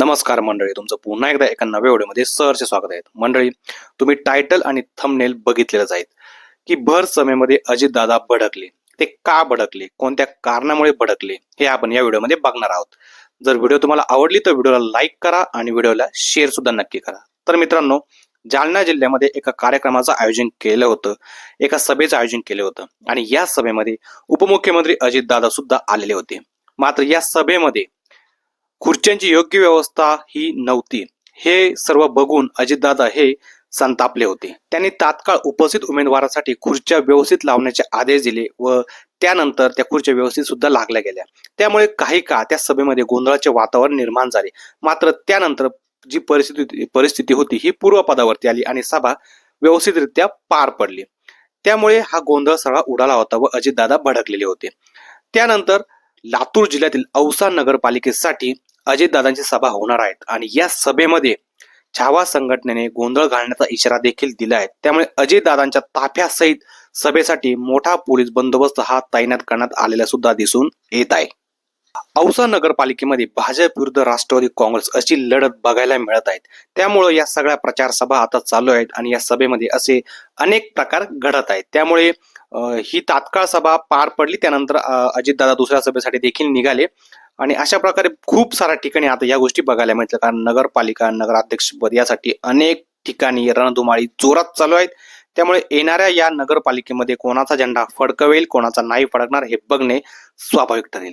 नमस्कार मंडळी तुमचं पुन्हा एकदा एका नव्या व्हिडिओमध्ये सरचे स्वागत आहे. मंडळी तुम्ही टायटल आणि थंबनेल बघितलेलंच आहेत. की भर समेमध्ये अजितदादा भडकले. ते का भडकले? कोणत्या कारणामुळे भडकले? हे आपण या व्हिडिओमध्ये बघणार आहोत. जर व्हिडिओ तुम्हाला आवडली तर व्हिडिओला लाईक करा आणि व्हिडिओला शेअर सुद्धा नक्की करा. तर मित्रांनो जालना जिल्ह्यामध्ये एका कार्यक्रमाचं आयोजन केलं होतं. एका सभेचं आयोजन केलं होतं. आणि या सभेमध्ये उपमुख्यमंत्री अजितदादा सुद्धा आलेले होते. मात्र या सभेमध्ये खुर्च्यांची योग्य व्यवस्था ही नव्हती. हे सर्व बघून अजितदादा हे संतापले होते. त्यांनी तात्काळ उपस्थित उमेदवारासाठी खुर्च्या व्यवस्थित लावण्याचे आदेश दिले व त्यानंतर त्या खुर्च्या व्यवस्थित सुद्धा लागल्या गेल्या. त्यामुळे काही काळ त्या सभेमध्ये गोंधळाचे वातावरण निर्माण झाले. मात्र त्यानंतर जी परिस्थिती परिस्थिती होती ही पूर्वपदावरती आली आणि सभा व्यवस्थितरित्या पार पडली. त्यामुळे हा गोंधळ सगळा उडाला होता व अजितदादा भडकलेले होते. त्यानंतर लातूर जिल्ह्यातील औसा नगरपालिकेसाठी अजितदादांची सभा होणार आहेत. आणि या सभेमध्ये छावा संघटनेने गोंधळ घालण्याचा इशारा देखील दिला आहे. त्यामुळे अजितदादांच्या ताफ्यासहित सभेसाठी मोठा पोलीस बंदोबस्त हा तैनात करण्यात आलेला सुद्धा दिसून येत आहे. औसा नगरपालिकेमध्ये भाजप विरुद्ध राष्ट्रवादी काँग्रेस अशी लढत बघायला मिळत आहेत. त्यामुळे या सगळ्या प्रचार सभा आता चालू आहेत आणि या सभेमध्ये असे अनेक प्रकार घडत आहेत. त्यामुळे ही तात्काळ सभा पार पडली त्यानंतर अजितदादा दुसऱ्या सभेसाठी देखील निघाले. आणि अशा प्रकारे खूप साऱ्या ठिकाणी आता या गोष्टी बघायला मिळतात कारण नगरपालिका नगराध्यक्षपद यासाठी अनेक ठिकाणी रणधुमाळी जोरात चालू आहेत. त्यामुळे येणाऱ्या या नगरपालिकेमध्ये कोणाचा झेंडा फडकवेल कोणाचा नाही फडकणार हे बघणे स्वाभाविक ठरेल.